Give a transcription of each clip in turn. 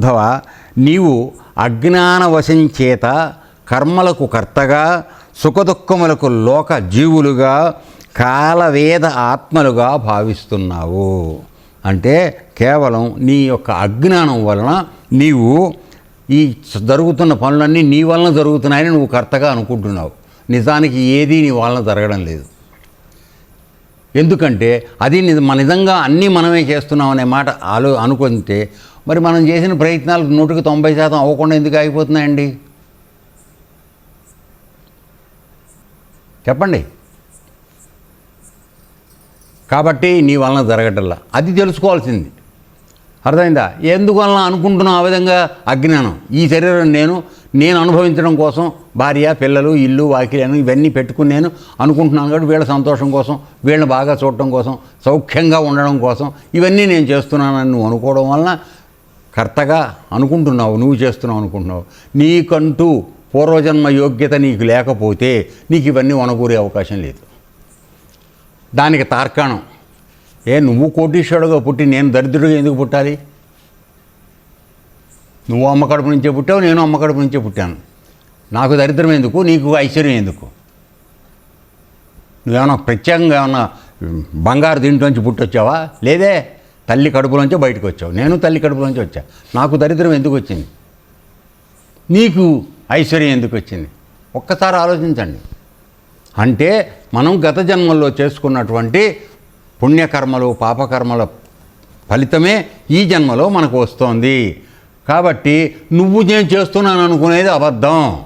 ఉద్ధవ నీవు అజ్ఞానవశం చేత కర్మలకు కర్తగా సుఖదుఖములకు లోక జీవులుగా కాలవేద ఆత్మలుగా భావిస్తున్నావు. అంటే కేవలం నీ యొక్క అజ్ఞానం వలన నీవు ఈ జరుగుతున్న పనులన్నీ నీ వలన జరుగుతున్నాయని నువ్వు కర్తగా అనుకుంటున్నావు. నిజానికి ఏదీ నీ వలన జరగడం లేదు. ఎందుకంటే అది నిజ- మన నిజంగా అన్నీ మనమే చేస్తున్నాం అనే మాట ఆలో అనుకుంటే మరి మనం చేసిన ప్రయత్నాలు నూటికి తొంభై శాతం అవ్వకుండా ఎందుకు ఆగిపోతున్నాయండి? చెప్పండి. కాబట్టి నీ వలన జరగటల్లా అది తెలుసుకోవాల్సింది. అర్థమైందా? ఎందువలన అనుకుంటున్నావు ఆ విధంగా? అజ్ఞానం. ఈ శరీరం నేను నేను అనుభవించడం కోసం భార్య పిల్లలు ఇల్లు వాకిలను ఇవన్నీ పెట్టుకుని నేను అనుకుంటున్నాను కాబట్టి వీళ్ళ సంతోషం కోసం వీళ్ళని బాగా చూడటం కోసం సౌఖ్యంగా ఉండడం కోసం ఇవన్నీ నేను చేస్తున్నానని నువ్వు అనుకోవడం వలన కర్తగా అనుకుంటున్నావు నువ్వు చేస్తున్నావు అనుకుంటున్నావు. నీకంటూ పూర్వజన్మ యోగ్యత నీకు లేకపోతే నీకు ఇవన్నీ వనగూరే అవకాశం లేదు. దానికి తార్కాణం. ఏ నువ్వు కోటీశ్వరుడుగా పుట్టి నేను దరిద్రుడిగా ఎందుకు పుట్టాలి? నువ్వు అమ్మ కడుపు నుంచే పుట్టావు నేను అమ్మ కడుపు నుంచే పుట్టాను. నాకు దరిద్రం ఎందుకు? నీకు ఐశ్వర్యం ఎందుకు? నువ్వేమన్నా ప్రత్యేకంగా ఏమన్నా బంగారు దీంట్లోంచి పుట్టొచ్చావా? లేదే. తల్లి కడుపులోంచి బయటకు వచ్చావు. నేను తల్లి కడుపులోంచి వచ్చా. నాకు దరిద్రం ఎందుకు వచ్చింది? నీకు ఐశ్వర్యం ఎందుకు వచ్చింది? ఒక్కసారి ఆలోచించండి. అంటే మనం గత జన్మల్లో చేసుకున్నటువంటి పుణ్యకర్మలు పాపకర్మల ఫలితమే ఈ జన్మలో మనకు వస్తోంది. కాబట్టి నువ్వు నేను చేస్తున్నాను అనుకునేది అబద్ధం.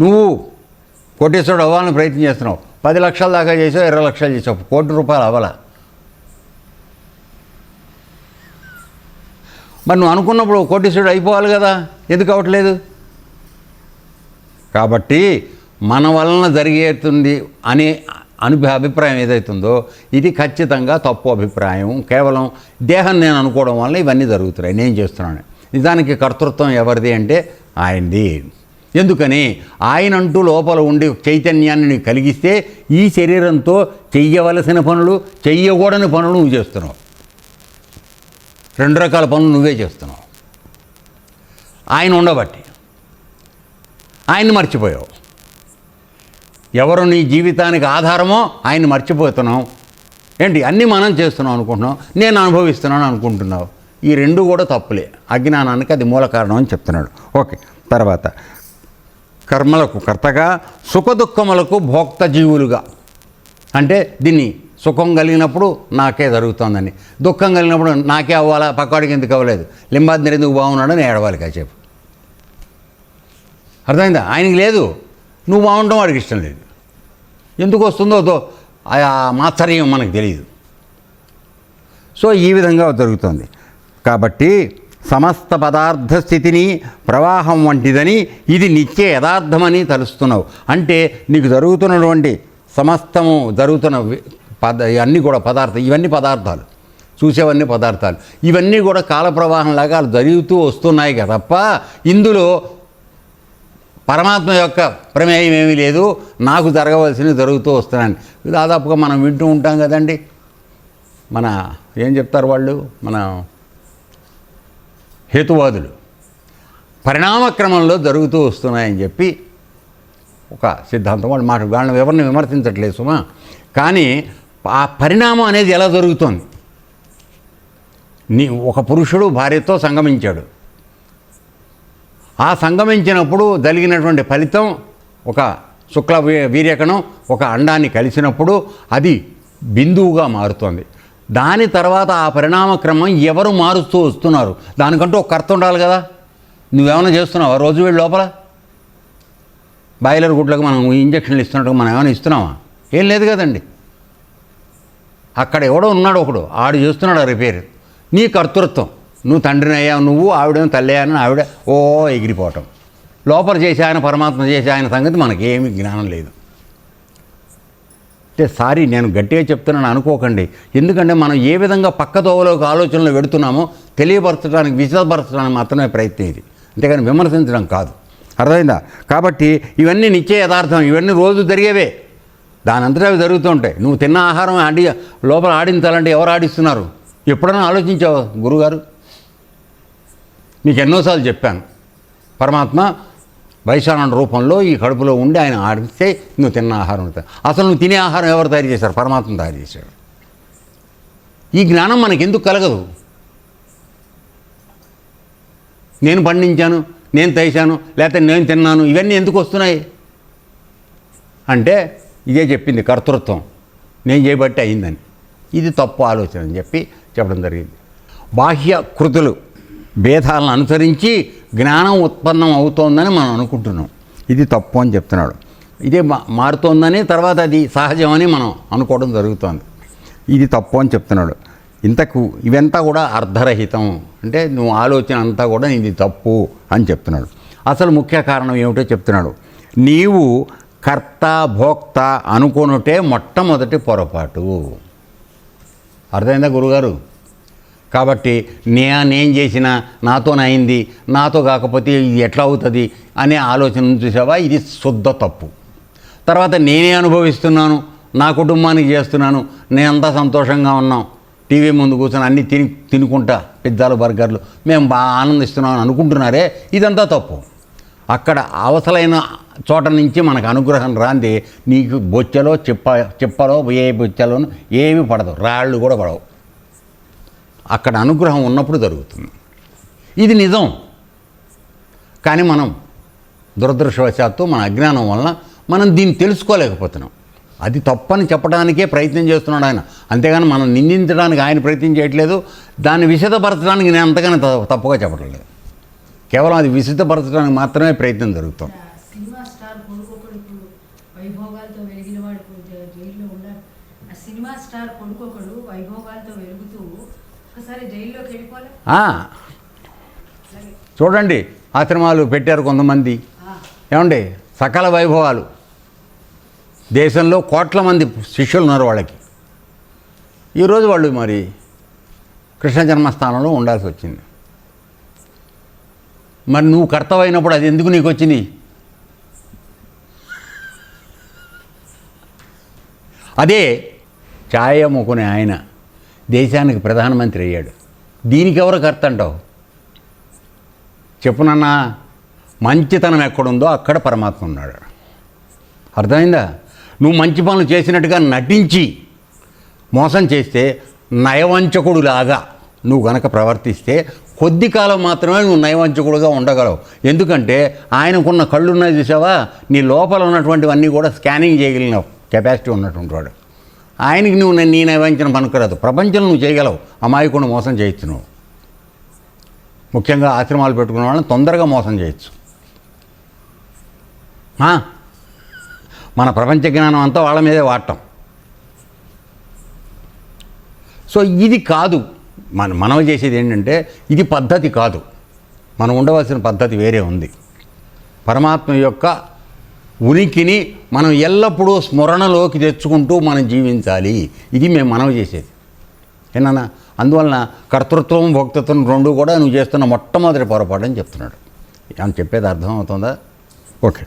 నువ్వు కోటేశ్వరుడు అవ్వాలని ప్రయత్నం చేస్తున్నావు. పది లక్షల దాకా చేసావు ఇరవై లక్షలు చేసావు. కోటి రూపాయలు అవ్వాల. మరి నువ్వు అనుకున్నప్పుడు కోటీశ్వరుడు అయిపోవాలి కదా ఎందుకు అవ్వట్లేదు? కాబట్టి మన వలన జరిగేతుంది అనే అను అభిప్రాయం ఏదైతుందో ఇది ఖచ్చితంగా తప్పు అభిప్రాయం. కేవలం దేహం నేను అనుకోవడం వల్ల ఇవన్నీ జరుగుతున్నాయి. నేను చేస్తున్నాను. నిజానికి కర్తృత్వం ఎవరిది అంటే ఆయనది. ఎందుకని ఆయన అంటూ లోపల ఉండే చైతన్యాన్ని నీకు కలిగిస్తే ఈ శరీరంతో చెయ్యవలసిన పనులు చెయ్యకూడని పనులు నువ్వు చేస్తున్నావు. రెండు రకాల పనులు నువ్వే చేస్తున్నావు. ఆయన ఉండబట్టి ఆయన్ని మర్చిపోయావు. ఎవరు నీ జీవితానికి ఆధారమో ఆయన్ని మర్చిపోతున్నాం ఏంటి అన్నీ మనం చేస్తున్నాం అనుకుంటున్నాం నేను అనుభవిస్తున్నాను అనుకుంటున్నావు. ఈ రెండు కూడా తప్పులే. అజ్ఞానానికి అది మూల కారణం అని చెప్తున్నాడు. ఓకే తర్వాత. కర్మలకు కర్తగా సుఖదుఖములకు భోక్త జీవులుగా అంటే దీన్ని సుఖం కలిగినప్పుడు నాకే జరుగుతోందని. దుఃఖం కలిగినప్పుడు నాకే అవ్వాలా? పక్కవాడికి ఎందుకు అవ్వలేదు? లింబాద్ని ఎందుకు బాగున్నాడని ఏడవాలి కాసేపు. అర్థమైందా? ఆయనకి లేదు. నువ్వు బాగుండడం వాడికి ఇష్టం లేదు. ఎందుకు వస్తుందో తో ఆ మాత్సర్యం మనకు తెలియదు సో ఈ విధంగా జరుగుతుంది. కాబట్టి సమస్త పదార్థ స్థితిని ప్రవాహం వంటిదని ఇది నిత్య యథార్థమని తలుస్తున్నావు. అంటే నీకు జరుగుతున్నటువంటి సమస్తము జరుగుతున్న పద అన్నీ కూడా పదార్థం ఇవన్నీ పదార్థాలు. చూసేవన్నీ పదార్థాలు. ఇవన్నీ కూడా కాలప్రవాహంలాగా జరుగుతూ వస్తున్నాయి కదా తప్ప ఇందులో పరమాత్మ యొక్క ప్రమేయం ఏమీ లేదు. నాకు జరగవలసినవి జరుగుతూ వస్తున్నాను దాదాపుగా మనం వింటూ ఉంటాం కదండి. మన ఏం చెప్తారు వాళ్ళు? మన హేతువాదులు. పరిణామక్రమంలో జరుగుతూ వస్తున్నాయని చెప్పి ఒక సిద్ధాంతం వాళ్ళు మాట వాళ్ళని ఎవరిని విమర్శించట్లేదు సుమా. కానీ ఆ పరిణామం అనేది ఎలా జరుగుతోంది? నీ ఒక పురుషుడు భార్యతో సంగమించాడు. ఆ సంగమించినప్పుడు జరిగినటువంటి ఫలితం ఒక శుక్ల వీ- వీర్యకణం ఒక అండాన్ని కలిసినప్పుడు అది బిందువుగా మారుతోంది. దాని తర్వాత ఆ పరిణామ క్రమం ఎవరు మారుస్తూ వస్తున్నారు? దానికంటూ ఒక కర్త ఉండాలి కదా. నువ్వేమైనా చేస్తున్నావా? రోజు వీడి లోపల? బాయిలర్ గుడ్లకు మనం ఇంజక్షన్లు ఇస్తున్నట్టు మనం ఏమైనా ఇస్తున్నావా? ఏం లేదు కదండి. అక్కడ ఎవడో ఉన్నాడు ఒకడు. ఆడు చేస్తున్నాడు ఆ రిపేర్. నీ కర్తృత్వం. నువ్వు తండ్రిని అయ్యావు. నువ్వు ఆవిడేమో తల్లి అయ్యాను ఆవిడ ఓ ఎగిరిపోవటం. లోపల చేసే ఆయన పరమాత్మ చేసే ఆయన సంగతి మనకేమీ జ్ఞానం లేదు. అంటే సారీ నేను గట్టిగా చెప్తున్నాను అనుకోకండి. ఎందుకంటే మనం ఏ విధంగా పక్కదోవలోకి ఆలోచనలు పెడుతున్నామో తెలియపరచడానికి విశదపరచడానికి మాత్రమే ప్రయత్నం ఇది. అంతేగాని విమర్శించడం కాదు. అర్థమైందా? కాబట్టి ఇవన్నీ నిత్య యథార్థం ఇవన్నీ రోజు జరిగేవే. దాని అంతటా అవి జరుగుతూ ఉంటాయి. నువ్వు తిన్న ఆహారం ఆడి లోపల ఆడించాలంటే ఎవరు ఆడిస్తున్నారు? ఎప్పుడైనా ఆలోచించావు గురుగారు? నీకు ఎన్నోసార్లు చెప్పాను. పరమాత్మ వైశాలన రూపంలో ఈ కడుపులో ఉండి ఆయన ఆడిస్తే నువ్వు తిన్న ఆహారం అసలు నువ్వు తినే ఆహారం ఎవరు తయారు చేశారు? పరమాత్మ తయారు చేశాడు. ఈ జ్ఞానం మనకి ఎందుకు కలగదు? నేను పండించాను నేను తెసాను లేకపోతే నేను తిన్నాను ఇవన్నీ ఎందుకు వస్తున్నాయి? అంటే ఇదే చెప్పింది కర్తృత్వం. నేను చేయబట్టి అయిందని. ఇది తప్పు ఆలోచన అని చెప్పి చెప్పడం జరిగింది. బాహ్య కృతులు భేదాలను అనుసరించి జ్ఞానం ఉత్పన్నం అవుతోందని మనం అనుకుంటున్నాం. ఇది తప్పు అని చెప్తున్నాడు. ఇదే మారుతోందని తర్వాత అది సహజమని మనం అనుకోవడం జరుగుతోంది. ఇది తప్పు అని చెప్తున్నాడు. ఇంతకు ఇవంతా కూడా అర్ధరహితం. అంటే నువ్వు ఆలోచన అంతా కూడా ఇది తప్పు అని చెప్తున్నాడు. అసలు ముఖ్య కారణం ఏమిటో చెప్తున్నాడు. నీవు కర్త భోక్త అనుకునుటే మొట్టమొదటి పొరపాటు. అర్థమైందా గురుగారు? కాబట్టి నే నేను చేసిన నాతోనైంది నాతో కాకపోతే ఇది ఎట్లా అవుతుంది అనే ఆలోచన చూసావా? ఇది శుద్ధ తప్పు. తర్వాత నేనే అనుభవిస్తున్నాను నా కుటుంబానికి చేస్తున్నాను నేనంతా సంతోషంగా ఉన్నాం టీవీ ముందు కూర్చొని అన్నీ తిని తినుకుంటా పిజ్జాలు బర్గర్లు మేము బాగా ఆనందిస్తున్నాం అని అనుకుంటున్నారే? ఇదంతా తప్పు. అక్కడ అవసరమైన చోట నుంచి మనకు అనుగ్రహం రాంది నీకు బొచ్చలో చిప్ప చిప్పలో ఏ బొచ్చలోను ఏమి పడదు రాళ్ళు కూడా పడవు. అక్కడ అనుగ్రహం ఉన్నప్పుడు జరుగుతుంది. ఇది నిజం. కానీ మనం దురదృష్టవశాత్తు మన అజ్ఞానం వలన మనం దీన్ని తెలుసుకోలేకపోతున్నాం. అది తప్పని చెప్పడానికే ప్రయత్నం చేస్తున్నాడు ఆయన. అంతేగాని మనం నిందించడానికి ఆయన ప్రయత్నం చేయట్లేదు. దాన్ని విశదపరచడానికి నేను అంతగానే త- తప్పుగా చెప్పట్లేదు కేవలం అది విశదపరచడానికి మాత్రమే ప్రయత్నం జరుగుతుంది సినిమా స్టార్ కొడుకు చూడండి ఆశ్రమాలు పెట్టారు కొంతమంది. ఏమండి సకల వైభవాలు. దేశంలో కోట్ల మంది శిష్యులు ఉన్నారు వాళ్ళకి. ఈరోజు వాళ్ళు మరి కృష్ణ జన్మస్థానంలో ఉండాల్సి వచ్చింది. మరి నువ్వు కర్తవైనప్పుడు అది ఎందుకు నీకు వచ్చింది? అదే ఛాయ అమ్ముకునే ఆయన. దేశానికి ప్రధానమంత్రి అయ్యాడు. దీనికి ఎవరు కర్త అంటావు చెప్పునన్నా మంచితనం ఎక్కడుందో అక్కడ పరమాత్మ ఉన్నాడు. అర్థమైందా? నువ్వు మంచి పనులు చేసినట్టుగా నటించి మోసం చేస్తే నయవంచకుడులాగా నువ్వు గనక ప్రవర్తిస్తే కొద్ది కాలం మాత్రమే నువ్వు నయవంచకుడుగా ఉండగలవు. ఎందుకంటే ఆయనకున్న కళ్ళు చూసావా? నీ లోపల ఉన్నటువంటివన్నీ కూడా స్కానింగ్ చేయగలిగిన కెపాసిటీ ఉన్నటువంటి వాడు. ఆయనకి నువ్వు నీ నయవంచన పనుకురాదు. ప్రపంచంలో నువ్వు చేయగలవు. అమాయకుడు మోసం చేయొచ్చు నువ్వు. ముఖ్యంగా ఆశ్రమాలు పెట్టుకున్న వాళ్ళని తొందరగా మోసం చేయొచ్చు. మన ప్రపంచ జ్ఞానం అంతా వాళ్ళ మీదే వాడటం. సో ఇది కాదు. మన మనం చేసేది ఏంటంటే ఇది పద్ధతి కాదు. మనం ఉండవలసిన పద్ధతి వేరే ఉంది. పరమాత్మ యొక్క ఉనికిని మనం ఎల్లప్పుడూ స్మరణలోకి తెచ్చుకుంటూ మనం జీవించాలి. ఇది మేము మనవి చేసేది. ఏనా అందువలన కర్తృత్వం భక్తత్వం రెండు కూడా నువ్వు చేస్తున్న మొట్టమొదటి పొరపాటు అని చెప్తున్నాడు. అని చెప్పేది అర్థమవుతుందా? ఓకే.